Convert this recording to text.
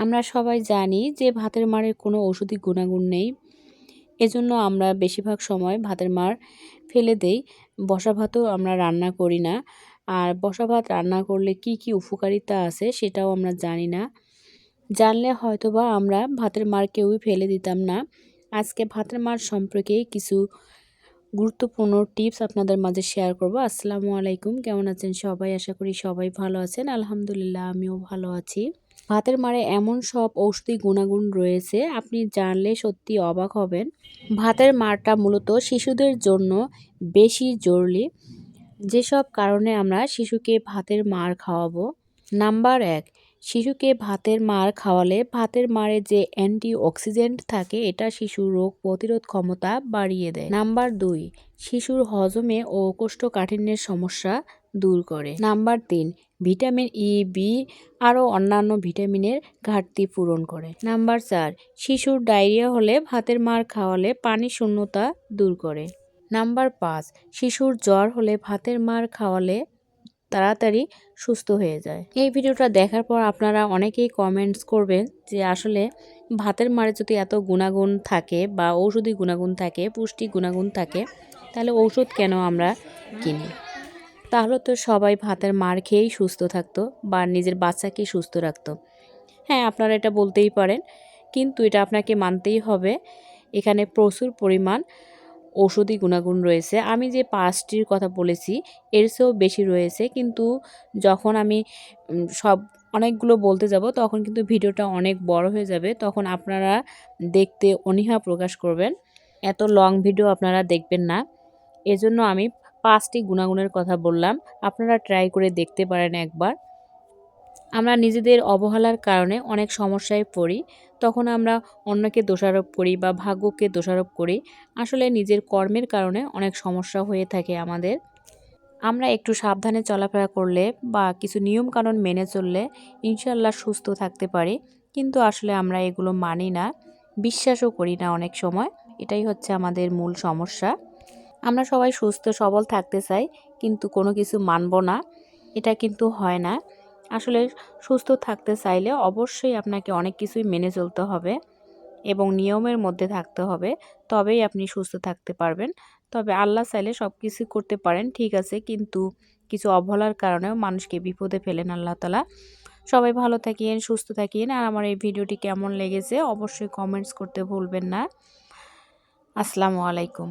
আমরা সবাই জানি যে ভাতের মারের কোনো ওষুধি গুণাগুণ নেই। এজন্য আমরা বেশিরভাগ সময় ভাতের মার ফেলে দেই। বসা ভাতও আমরা রান্না করি না। আর বসা ভাত রান্না করলে কি কি উপকারিতা আছে সেটাও আমরা জানি না। জানলে হয়তোবা আমরা ভাতের মার কেউই ফেলে দিতাম না। আজকে ভাতের মার সম্পর্কে কিছু গুরুত্বপূর্ণ টিপস আপনাদের মাঝে শেয়ার করব। আসসালামু আলাইকুম, কেমন আছেন সবাই? আশা করি সবাই ভালো আছেন। আলহামদুলিল্লাহ, আমিও ভালো আছি। ভাতের মারে এমন সব ঔষধি গুণাগুণ রয়েছে, আপনি জানলে সত্যি অবাক হবেন। ভাতের মারটা মূলত শিশুদের জন্য বেশি জরুরি। যেসব কারণে আমরা শিশুকে ভাতের মার খাওয়াবো। নাম্বার এক শিশুকে ভাতের মার খাওয়ালে, ভাতের মারে যে অ্যান্টি অক্সিডেন্ট থাকে, এটা শিশুর রোগ প্রতিরোধ ক্ষমতা বাড়িয়ে দেয়। নাম্বার দুই, শিশুর হজমে ও কোষ্ঠকাঠিন্যের সমস্যা দূর করে। নাম্বার তিন, ভিটামিন ই বি আরও অন্যান্য ভিটামিনের ঘাটতি পূরণ করে। নাম্বার চার, শিশুর ডায়রিয়া হলে ভাতের মার খাওয়ালে পানি শূন্যতা দূর করে। নাম্বার পাঁচ, শিশুর জ্বর হলে ভাতের মার খাওয়ালে তাড়াতাড়ি সুস্থ হয়ে যায়। এই ভিডিওটা দেখার পর আপনারা অনেকেই কমেন্টস করবেন যে, আসলে ভাতের মারে যদি এত গুণাগুণ থাকে বা ঔষধি গুণাগুণ থাকে, পুষ্টি গুণাগুণ থাকে, তাহলে ঔষধ কেন আমরা কিনি? তাহলে তো সবাই ভাতের মার খেয়েই সুস্থ থাকতো বা নিজের বাচ্চাকে সুস্থ রাখতো। হ্যাঁ আপনারা এটা বলতেই পারেন। কিন্তু এটা আপনাকে মানতেই হবে, এখানে প্রচুর পরিমাণ ঔষধি গুণাগুণ রয়েছে। আমি যে পাঁচটির কথা বলেছি, এর চেয়েও বেশি রয়েছে। কিন্তু যখন আমি সব, অনেকগুলো বলতে যাব, তখন কিন্তু ভিডিওটা অনেক বড় হয়ে যাবে। তখন আপনারা দেখতে অনীহা প্রকাশ করবেন। এত লং ভিডিও আপনারা দেখবেন না। এজন্য আমি পাঁচটি গুণাগুণের কথা বললাম। আপনারা ট্রাই করে দেখতে পারেন একবার। আমরা নিজেদের অবহেলার কারণে অনেক সমস্যায় পড়ি, তখন আমরা অন্যকে দোষারোপ করি বা ভাগ্যকে দোষারোপ করি, আসলে নিজের কর্মের কারণে অনেক সমস্যা হয়ে থাকে আমাদের। আমরা একটু সাবধানে চলাফেরা করলে বা কিছু নিয়মকানুন মেনে চললে ইনশাল্লাহ সুস্থ থাকতে পারি, কিন্তু আসলে আমরা এগুলো মানি না, বিশ্বাসও করি না অনেক সময়, এটাই হচ্ছে আমাদের মূল সমস্যা। আমরা সবাই সুস্থ, সবল থাকতে চাই, কিন্তু কোনো কিছু মানব না, এটা কিন্তু হয় না। আসলে সুস্থ থাকতে চাইলে অবশ্যই আপনাকে অনেক কিছুই মেনে চলতে হবে এবং নিয়মের মধ্যে থাকতে হবে, তবেই আপনি সুস্থ থাকতে পারবেন। তবে আল্লাহ চাইলে সব কিছু করতে পারেন, ঠিক আছে, কিন্তু কিছু অবহেলার কারণেও মানুষকে বিপদে ফেলেন আল্লাহ তালা। সবাই ভালো থাকিয়েন সুস্থ থাকিয়েন আর আমার এই ভিডিওটি কেমন লেগেছে অবশ্যই কমেন্টস করতে ভুলবেন না। আসসালামু আলাইকুম।